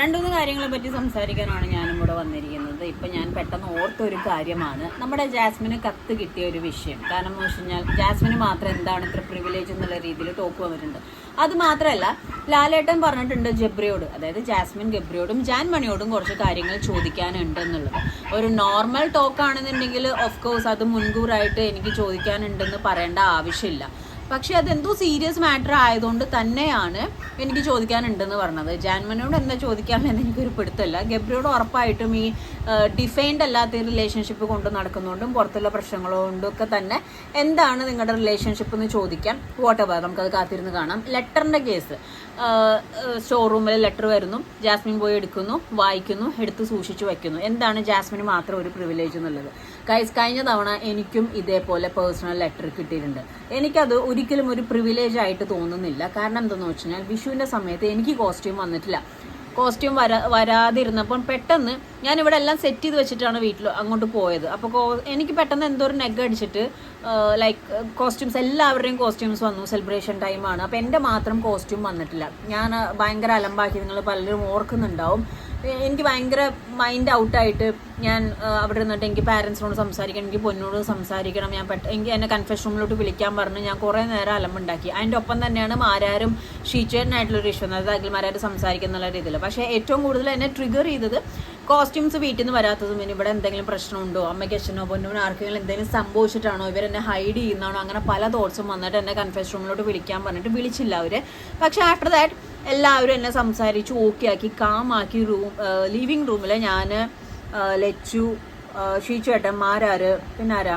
രണ്ടുമൂന്ന് കാര്യങ്ങളെ പറ്റി സംസാരിക്കാനാണ് ഞാനും ഇവിടെ വന്നിരിക്കുന്നത്. ഇപ്പം ഞാൻ പെട്ടെന്ന് ഓർത്തൊരു കാര്യമാണ്. നമ്മുടെ ജാസ്മിന് കത്ത് കിട്ടിയ ഒരു വിഷയം. കാരണം എന്ന് വെച്ച് കഴിഞ്ഞാൽ ജാസ്മിന് മാത്രം എന്താണ് ഇത്ര പ്രിവിലേജ് എന്നുള്ള രീതിയിൽ ടോക്ക് വന്നിട്ടുണ്ട്. അത് മാത്രമല്ല ലാലേട്ടൻ പറഞ്ഞിട്ടുണ്ട് ജബ്രിയോട് അതായത് ജാസ്മിൻ ഗബ്രിയോടും ജാൻ മണിയോടും കുറച്ച് കാര്യങ്ങൾ ചോദിക്കാനുണ്ട് എന്നുള്ളത്. ഒരു നോർമൽ ടോക്ക് ആണെന്നുണ്ടെങ്കിൽ ഓഫ് കോഴ്സ് അത് മുൻകൂറായിട്ട് എനിക്ക് ചോദിക്കാനുണ്ടെന്ന് പറയേണ്ട ആവശ്യമില്ല. പക്ഷെ അതെന്തോ സീരിയസ് മാറ്റർ ആയതുകൊണ്ട് തന്നെയാണ് എനിക്ക് ചോദിക്കാനുണ്ടെന്ന് പറഞ്ഞത്. ജാൻമനോട് എന്താ ചോദിക്കാമെന്ന് എനിക്കൊരു പിടുത്തമില്ല. ഗബ്രിയോട് ഉറപ്പായിട്ടും ഈ ഡിഫൈൻഡ് അല്ലാത്ത റിലേഷൻഷിപ്പ് കൊണ്ട് നടക്കുന്നുണ്ടും പുറത്തുള്ള പ്രശ്നങ്ങളുകൊണ്ടും ഒക്കെ തന്നെ എന്താണ് നിങ്ങളുടെ റിലേഷൻഷിപ്പ് എന്ന് ചോദിക്കാം. വോട്ടെവർ നമുക്കത് കാത്തിരുന്ന് കാണാം. ലെറ്ററിന്റെ കേസ് സ്റ്റോർ റൂമിൽ ലെറ്റർ വരുന്നു ജാസ്മിൻ പോയി എടുക്കുന്നു വായിക്കുന്നു എടുത്ത് സൂക്ഷിച്ചു വയ്ക്കുന്നു എന്താണ് ജാസ്മിന് മാത്രം ഒരു പ്രിവിലേജ് എന്നുള്ളത്? കൈസ് കഴിഞ്ഞ തവണ എനിക്കും ഇതേപോലെ പേഴ്സണൽ ലെറ്റർ കിട്ടിയിട്ടുണ്ട്. എനിക്കത് ഒരിക്കലും ഒരു പ്രിവിലേജ് ആയിട്ട് തോന്നുന്നില്ല. കാരണം എന്തെന്ന് വെച്ച് കഴിഞ്ഞാൽ വിഷുവിന്റെ സമയത്ത് എനിക്ക് കോസ്റ്റ്യൂം വന്നിട്ടില്ല. കോസ്റ്റ്യൂം വരാ വരാതിരുന്നപ്പം പെട്ടെന്ന് ഞാൻ ഇവിടെ എല്ലാം സെറ്റ് ചെയ്ത് വെച്ചിട്ടാണ് വീട്ടിൽ അങ്ങോട്ട് പോയത്. അപ്പോൾ എനിക്ക് പെട്ടെന്ന് എന്തോ ഒരു നെഗ് അടിച്ചിട്ട് ലൈക്ക് കോസ്റ്റ്യൂംസ് എല്ലാവരുടെയും കോസ്റ്റ്യൂംസ് വന്നു സെലിബ്രേഷൻ ടൈമാണ് അപ്പോൾ എന്റെ മാത്രം കോസ്റ്റ്യൂം വന്നിട്ടില്ല. ഞാൻ ഭയങ്കര അലമ്പാക്കി നിങ്ങൾ പലരും ഓർക്കുന്നുണ്ടാവും. എനിക്ക് ഭയങ്കര മൈൻഡ് ഔട്ടായിട്ട് ഞാൻ അവിടെ ഇരുന്നിട്ട് എനിക്ക് പാരൻസിനോട് സംസാരിക്കണം എനിക്ക് പൊന്നോട് സംസാരിക്കണം. ഞാൻ പെട്ട എനിക്ക് എന്നെ കൺഫെഷൻ റൂമിലോട്ട് വിളിക്കാൻ പറഞ്ഞ്. ഞാൻ കുറേ നേരം അലമ്പുണ്ടാക്കി. അതിന്റെ ഒപ്പം തന്നെയാണ് മാരാരും ഷീച്ചേട്ടനായിട്ടുള്ളൊരു ഇഷ്യൂ അതായത് അഖിൽമാരായിട്ട് സംസാരിക്കുന്ന രീതിയിൽ പക്ഷേ ഏറ്റവും കൂടുതൽ എന്നെ ട്രിഗർ ചെയ്തത് കോസ്റ്റ്യൂംസ് വീട്ടിൽ നിന്ന് വരാത്തതും ഇനി ഇവിടെ എന്തെങ്കിലും പ്രശ്നമുണ്ടോ? അമ്മയ്ക്ക് അച്ഛനോ പൊന്നോ ആർക്കെങ്കിലും എന്തെങ്കിലും സംഭവിച്ചിട്ടാണോ? ഇവരെന്നെ ഹൈഡ് ചെയ്യുന്നതാണോ? അങ്ങനെ പല തോട്ട്സും വന്നിട്ട് എന്നെ കൺഫെഷൻ റൂമിലോട്ട് വിളിക്കാൻ പറഞ്ഞിട്ട് വിളിച്ചില്ല അവർ പക്ഷേ ആഫ്റ്റർ ദാറ്റ് എല്ലാവരും എന്നെ സംസാരിച്ച് ഓക്കെ ആക്കി കാമാക്കി റൂം ലിവിങ് റൂമിൽ ഞാൻ ലച്ചു ഷീച്ചു മാരാര് പിന്നെ ആരാ?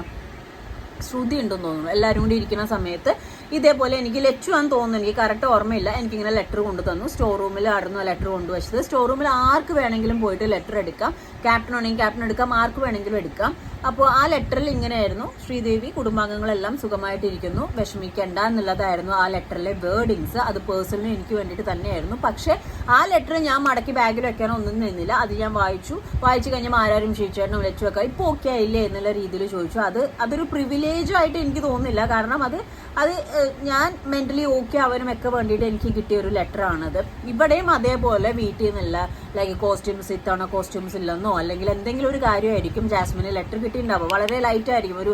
ശ്രുതി ഉണ്ടെന്ന് തോന്നുന്നു. എല്ലാവരും കൂടി ഇരിക്കുന്ന സമയത്ത് ഇതേപോലെ എനിക്ക് ലച്ചു ആണെന്ന് തോന്നുന്നു. എനിക്ക് കറക്റ്റ് ഓർമ്മയില്ല. എനിക്കിങ്ങനെ ലെറ്റർ കൊണ്ടു തന്നു. സ്റ്റോർ റൂമിൽ ആയിരുന്നു ലെറ്റർ കൊണ്ടുവച്ചത് സ്റ്റോർ റൂമിൽ ആർക്ക് വേണമെങ്കിലും പോയിട്ട് ലെറ്റർ എടുക്കാം. ക്യാപ്റ്റൻ ആണെങ്കിൽ ക്യാപ്റ്റൻ എടുക്കാം. ആർക്ക് വേണമെങ്കിലും എടുക്കാം. അപ്പോൾ ആ ലെറ്ററിൽ ഇങ്ങനെയായിരുന്നു. ശ്രീദേവി കുടുംബാംഗങ്ങളെല്ലാം സുഖമായിട്ടിരിക്കുന്നു. വിഷമിക്കേണ്ട എന്നുള്ളതായിരുന്നു ആ ലെറ്ററിലെ വേർഡിങ്സ് അത് പേഴ്സണലി എനിക്ക് വേണ്ടിയിട്ട് തന്നെയായിരുന്നു. പക്ഷേ ആ ലെറ്റർ ഞാൻ മടക്കി ബാഗിൽ വെക്കാനോ ഒന്നും നിന്നില്ല. അത് ഞാൻ വായിച്ചു. വായിച്ചു കഴിഞ്ഞാൽ ആരാരും ക്ഷീച്ചേട്ടനും ലെറ്റർ വെക്കാം ഇപ്പോൾ ഓക്കെ ആയില്ലേ? എന്നുള്ള രീതിയിൽ ചോദിച്ചു. അത് അതൊരു പ്രിവിലേജായിട്ട് എനിക്ക് തോന്നുന്നില്ല. കാരണം അത് അത് ഞാൻ മെന്റലി ഓക്കെ ആവാനും ഒക്കെ വേണ്ടിയിട്ട് എനിക്ക് കിട്ടിയ ഒരു ലെറ്റർ ആണത്. ഇവിടെയും അതേപോലെ വീട്ടിൽ നിന്നുള്ള ലൈക്ക് കോസ്റ്റ്യൂംസ് ഇത്തവണ കോസ്റ്റ്യൂംസ് ഇല്ലെന്നോ അല്ലെങ്കിൽ എന്തെങ്കിലും ഒരു കാര്യമായിരിക്കും ജാസ്മിന് ലെറ്റർ കിട്ടിയിട്ടുണ്ടാവും വളരെ ലൈറ്റ് ആയിരിക്കും. ഒരു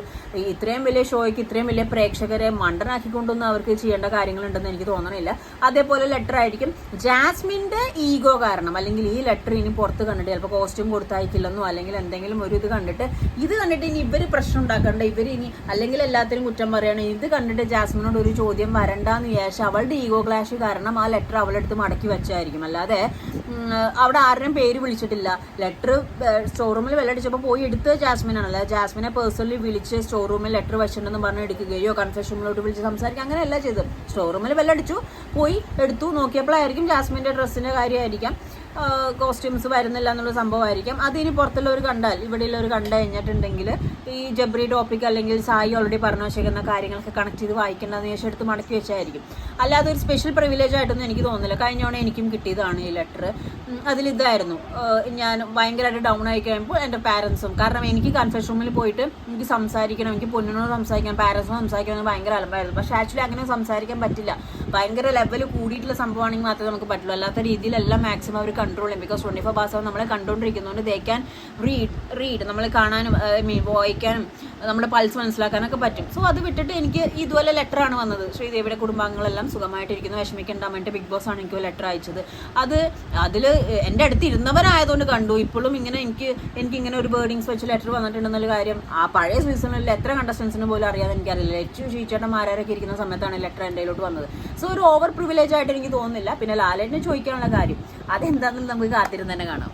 ഇത്രയും വലിയ ഷോയ്ക്ക് ഇത്രയും വലിയ പ്രേക്ഷകരെ മണ്ടനാക്കിക്കൊണ്ടൊന്നും അവർക്ക് ചെയ്യേണ്ട കാര്യങ്ങളുണ്ടെന്ന് എനിക്ക് തോന്നണില്ല. അതേപോലെ ലെറ്റർ ആയിരിക്കും. ജാസ്മിന്റെ ഈഗോ കാരണം അല്ലെങ്കിൽ ഈ ലെറ്റർ ഇനി പുറത്ത് കണ്ടിട്ട് ചിലപ്പോൾ കോസ്റ്റ്യൂം കൊടുത്തയക്കില്ലെന്നോ അല്ലെങ്കിൽ എന്തെങ്കിലും ഒരു ഇത് കണ്ടിട്ട് ഇത് കണ്ടിട്ട് ഇനി ഇവർ പ്രശ്നം ഉണ്ടാക്കണ്ട ഇവർ ഇനി അല്ലെങ്കിൽ എല്ലാത്തിനും കുറ്റം പറയണം. ഇത് കണ്ടിട്ട് ജാസ്മിനോട് ഒരു ചോദ്യം വരണ്ടെന്ന് വിചാരിച്ച് അവളുടെ ഈഗോ ക്ലാഷ് കാരണം ആ ലെറ്റർ അവളുടെ അവളെടുത്ത് മടക്കി വെച്ചായിരിക്കും. അല്ലാതെ അവിടെ ആരുടെയും പേര് വിളിച്ചിട്ടില്ല. ലെറ്റർ സ്റ്റോർ റൂമിൽ വെല്ലടിച്ചപ്പോൾ പോയി എടുത്ത് ജാസ്മിനാണല്ലോ ജാസ്മിനെ പേഴ്സണലി വിളിച്ച് സ്റ്റോർ റൂമിൽ ലെറ്റർ വെച്ചിട്ടുണ്ടെന്ന് പറഞ്ഞ് എടുക്കുകയോ കൺഫെഷൻ റൂമിലോട്ട് വിളിച്ച് സംസാരിക്കുക അങ്ങനെയല്ല ചെയ്തത്. സ്റ്റോർ റൂമിൽ വെല്ലടിച്ചു പോയി എടുത്തു നോക്കിയപ്പോഴായിരിക്കും ജാസ്മിന്റെ ഡ്രസ്സിന്റെ കാര്യമായിരിക്കാം. കോസ്റ്റ്യൂംസ് വരുന്നില്ല എന്നുള്ള സംഭവമായിരിക്കും. അതിനി പുറത്തുള്ളവർ കണ്ടാൽ ഇവിടെയുള്ളവർ കണ്ടു കഴിഞ്ഞിട്ടുണ്ടെങ്കിൽ ഈ ജബ്രി ടോപ്പിക് അല്ലെങ്കിൽ സായി ഓൾറെഡി പറഞ്ഞു വെച്ചേക്കുന്ന കാര്യങ്ങളൊക്കെ കണക്ട് ചെയ്ത് വായിക്കേണ്ടതെന്ന് ശേഷം എടുത്ത് മടക്കി വെച്ചായിരിക്കും. അല്ലാതെ ഒരു സ്പെഷ്യൽ പ്രിവിലേജ് ആയിട്ടൊന്നും എനിക്ക് തോന്നുന്നില്ല. കഴിഞ്ഞ തവണ എനിക്കും കിട്ടിയതാണ് ഈ ലെറ്റർ അതിലിതായിരുന്നു. ഞാൻ ഭയങ്കരമായിട്ട് ഡൗൺ ആയി കഴിയുമ്പോൾ എന്റെ പാരൻസും കാരണം എനിക്ക് കൺഫെഷൻ റൂമിൽ പോയിട്ട് എനിക്ക് സംസാരിക്കണം എനിക്ക് പൊന്നിനോട് സംസാരിക്കണം പാരൻസിനോട് സംസാരിക്കണം ഭയങ്കര അലമ്പായിരുന്നു. പക്ഷേ ആക്ച്വലി അങ്ങനെ സംസാരിക്കാൻ പറ്റില്ല. ഭയങ്കര ലെവൽ കൂടിയിട്ടുള്ള സംഭവമാണെങ്കിൽ മാത്രമേ നമുക്ക് പറ്റുള്ളൂ. അല്ലാത്ത രീതിയിലെല്ലാം മാക്സിമം അവർ കൺട്രോൾ ചെയ്യും. ബിക്കോസ് ട്വന്റി ഫോർ ബാസ് നമ്മളെ കണ്ടുകൊണ്ടിരിക്കുന്നതുകൊണ്ട് ദേ ക്യാൻ റീഡ് റീഡ് നമ്മൾ കാണാനും ഐ മീൻ വായിക്കാനും നമ്മുടെ പൾസ് മനസ്സിലാക്കാനൊക്കെ പറ്റും. സോ അത് വിട്ടിട്ട് എനിക്ക് ഇതുപോലെ ലെറ്റർ ആണ് വന്നത്. ശ്രീദേവിയുടെ കുടുംബാംഗങ്ങളെല്ലാം സുഖമായിട്ടിരിക്കുന്നു വിഷമിക്കേണ്ട വേണ്ടി ബിഗ് ബോസ് ആണ് എനിക്ക് ലെറ്റർ അയച്ചത്. അത് അതിൽ എന്റെ അടുത്ത് ഇരുന്നവരായതുകൊണ്ട് കണ്ടു. ഇപ്പോഴും ഇങ്ങനെ എനിക്ക് എനിക്ക് ഇങ്ങനെ ഒരു ബേർഡിങ്സ് വെച്ച് ലെറ്റർ വന്നിട്ടുണ്ടെന്നുള്ള കാര്യം ആ പഴയ സീസണിൽ എത്ര കണ്ടസ്റ്റൻസിന് പോലും അറിയാതെ എനിക്കറിയില്ല. ലച്ചു ഷീച്ചേട്ടന്മാരൊക്കെ ഇരിക്കുന്ന സമയത്താണ് ലെറ്റർ എന്റെ കയ്യിലോട്ട് വന്നത്. സോ ഒരു ഓവർ പ്രിവിലേജ് ആയിട്ട് എനിക്ക് തോന്നുന്നില്ല. പിന്നെ ലാലേട്ടിനെ ചോദിക്കാനുള്ള കാര്യം അതെന്താണെന്ന് നമുക്ക് കാത്തിരുന്ന് തന്നെ കാണാം.